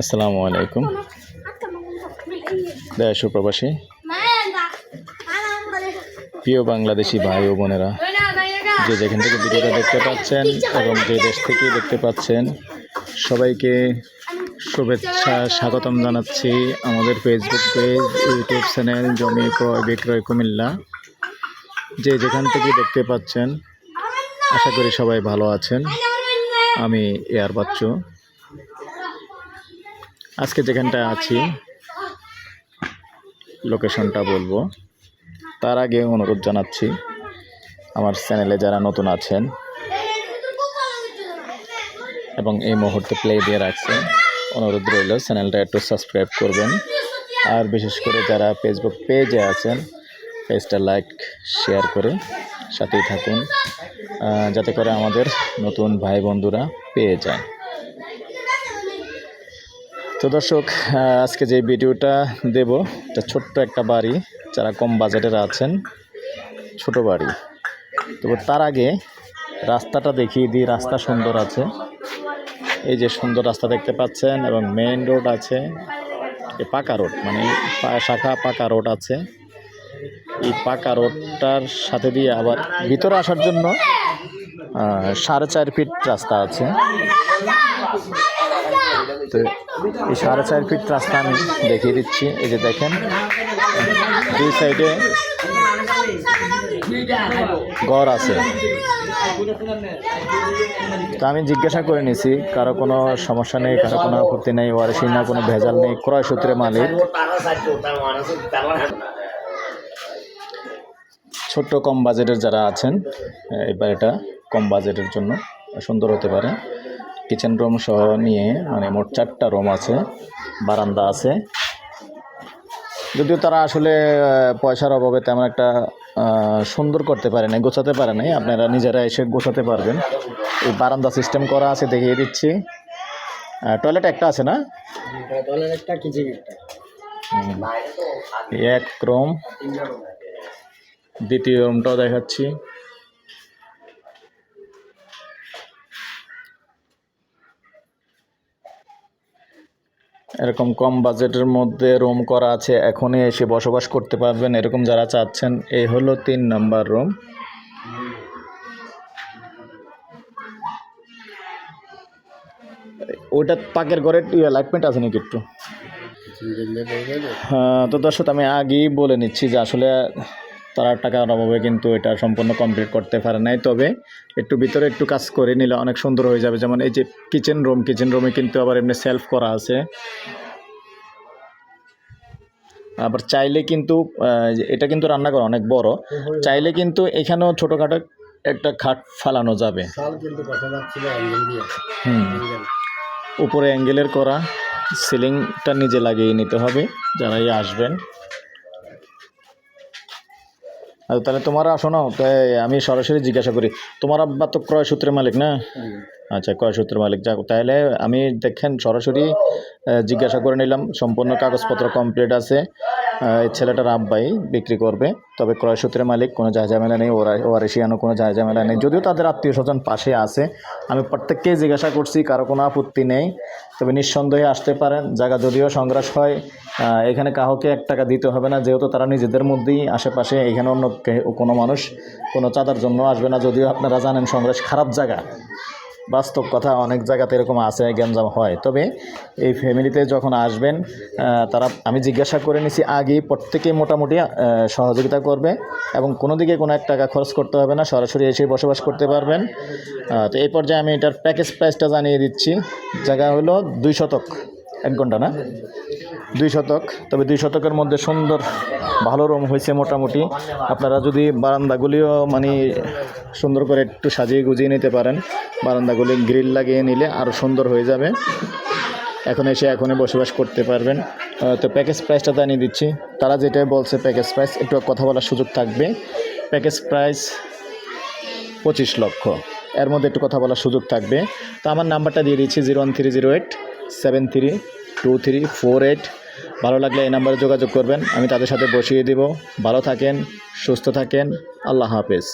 আসসালামু আলাইকুম। দেশ প্রবাসী। প্রিয় বাংলাদেশি ভাই ও বোনেরা, যে যেখান থেকে ভিডিওটা দেখতে পাচ্ছেন এবং যে দেশ থেকে দেখতে পাচ্ছেন, সবাইকে শুভেচ্ছা, স্বাগতম জানাচ্ছি আমাদের ফেসবুক পেজ ইউটিউব চ্যানেল জমি ক্রয়, বিক্রয় কুমিল্লা। যে যেখান থেকে দেখতে পাচ্ছেন আশা করি সবাই ভালো আছেন। আমি এয়ার বাচ্চু আজকে যেখানটা আছি, লোকেশনটা বলব। তার আগে অনুরোধ জানাচ্ছি, আমার চ্যানেলে যারা নতুন আছেন এবং এই মুহূর্তে প্লে দিয়ে রাখছেন, অনুরোধ রইল চ্যানেলটা একটু সাবস্ক্রাইব করবেন। আর বিশেষ করে যারা ফেসবুক পেজে আছেন পেজটা লাইক শেয়ার করে সাথেই থাকুন যাতে করে আমাদের নতুন ভাই বন্ধুরা পেয়ে যায়। তো দর্শক আজকে যে ভিডিওটা দেব, এটা ছোট্ট একটা বাড়ি, যারা কম বাজেটের আছেন, ছোট বাড়ি। তো তার আগে রাস্তাটা দেখিয়ে দিই, রাস্তা সুন্দর আছে। এই যে সুন্দর রাস্তা দেখতে পাচ্ছেন, এবং মেইন রোড আছে পাকা রোড মানে শাখা পাকা রোড আছে। এই পাকা রোডটার সাথে দিয়ে আবার ভিতরে আসার জন্য সাড়ে চার ফিট রাস্তা আছে। তো এই সাড়ে চার ফিট রাস্তা আমি দেখিয়ে দিচ্ছি। এই যে দেখেন, দুই সাইডে ঘর আছে। তো আমি জিজ্ঞাসা করে নিছি, কারও কোনো সমস্যা নেই, কারও কোনো আপত্তি নেই ওয়ারেসি না কোনো ভেজাল নেই, ক্রয় সূত্রে মালিক। ছোট্ট কম বাজেটের যারা আছেন এই এটা কম বাজেটের জন্য সুন্দর হতে পারে। কিচেন রুম সহ নিয়ে মানে মোট চারটা রুম আছে বারান্দা আছে। যদিও তারা আসলে পয়সার অভাবে তেমন একটা সুন্দর করতে পারে নাই গোছাতে পারে নাই আপনারা নিজেরা এসে গোছাতে পারবেন। এই বারান্দা সিস্টেম করা আছে দেখিয়ে দিচ্ছি। টয়লেট একটা আছে না? টয়লেট একটা কিচেন একটা। এক রুম দ্বিতীয় রুমটাও দেখাচ্ছি। এরকম কম বাজেটের মধ্যে রুম করা আছে এখনই এসে বসবাস করতে পারবেন এরকম যারা চাচ্ছেন এই হলো তিন নাম্বার রুম। ওইটা পাকের ঘরে লাইটমেন্ট আছে নাকি একটু? হ্যাঁ, তো দর্শক আমি আগেই বলে নিচ্ছি যে আসলে তারা টাকার অভাবে কিন্তু এটা সম্পূর্ণ কমপ্লিট করতে পারে নাই। তবে একটু ভিতরে একটু কাজ করে নিলে অনেক সুন্দর হয়ে যাবে। যেমন এই যে কিচেন রুম কিচেন রুমে কিন্তু আবার এমনি সেলফ করা আছে। আবার চাইলে কিন্তু এটা কিন্তু রান্নাঘর অনেক বড়। চাইলে কিন্তু এখানেও ছোটোখাটো একটা খাট ফালানো যাবে। হুম। উপরে অ্যাঙ্গেলের করা। সিলিংটা নিজে লাগিয়ে নিতে হবে। যারাই আসবেন। তাহলে তোমার আসো না আমি সরাসরি জিজ্ঞাসা করি। তোমার আব্বা তো ক্রয় সূত্রের মালিক না? আচ্ছা ক্রয় সূত্রের মালিক। যাক তাহলে আমি দেখেন সরাসরি জিজ্ঞাসা করে নিলাম। সম্পূর্ণ কাগজপত্র কমপ্লিট আছে। ছেলেটার আব্বাই বিক্রি করবে। তবে ক্রয় সূত্রের মালিক, কোনো ঝামেলা নেই। ওরা ওয়ারেশিয়ানো কোনো ঝামেলা নেই। যদিও তাদের আত্মীয় স্বজন পাশে আছে। আমি প্রত্যেককেই জিজ্ঞাসা করছি, কারও কোনো আপত্তি নেই। তবে নিঃসন্দেহে আসতে পারেন। জায়গা যদিও সংগ্রাস হয় এখানে কাউকে এক টাকা দিতে হবে না। যেহেতু তারা নিজেদের মধ্যেই আশেপাশে, এখানে অন্য কোনো মানুষ, কোনো চাঁদার জন্য আসবে না। যদিও আপনারা জানেন সংগ্রাস খারাপ জায়গা। বাস্তব কথা অনেক জায়গাতে এরকম আছে, গ্যাঞ্জাম হয়। তবে এই ফ্যামিলিতে যখন আসবেন তারা, আমি জিজ্ঞাসা করে নিছি, আগেই প্রত্যেকেই মোটামুটি সহযোগিতা করবে এবং কোনো দিকে কোনো এক টাকা খরচ করতে হবে না, সরাসরি এসে বসবাস করতে পারবেন। তো এই পর্যায়ে আমি এটার প্যাকেজ প্রাইসটা জানিয়ে দিচ্ছি। জায়গা হলো দুই শতক, এক ঘণ্টা না? দুই শতক। তবে দুই শতকের মধ্যে সুন্দর ভালো রুম হয়েছে মোটামুটি। আপনারা যদি বারান্দাগুলিও মানে সুন্দর করে একটু সাজিয়ে গুজিয়ে নিতে পারেন। বারান্দাগুলি গ্রিল লাগিয়ে নিলে আরও সুন্দর হয়ে যাবে। এখন এসে এখনই বসবাস করতে পারবেন। তো প্যাকেজ প্রাইসটা জানিয়ে দিচ্ছি। তারা যেটাই বলছে প্যাকেজ প্রাইস একটু কথা বলার সুযোগ থাকবে। প্যাকেজ প্রাইস পঁচিশ লক্ষ। এর মধ্যে একটু কথা বলার সুযোগ থাকবে। তো আমার নাম্বারটা দিয়ে দিচ্ছি zero one three zero eight seven three two three four eight ভালো লাগলে এই নাম্বারে যোগাযোগ করবেন। আমি তাদের সাথে বসিয়ে দিব। ভালো থাকেন, সুস্থ থাকেন। আল্লাহ হাফেজ।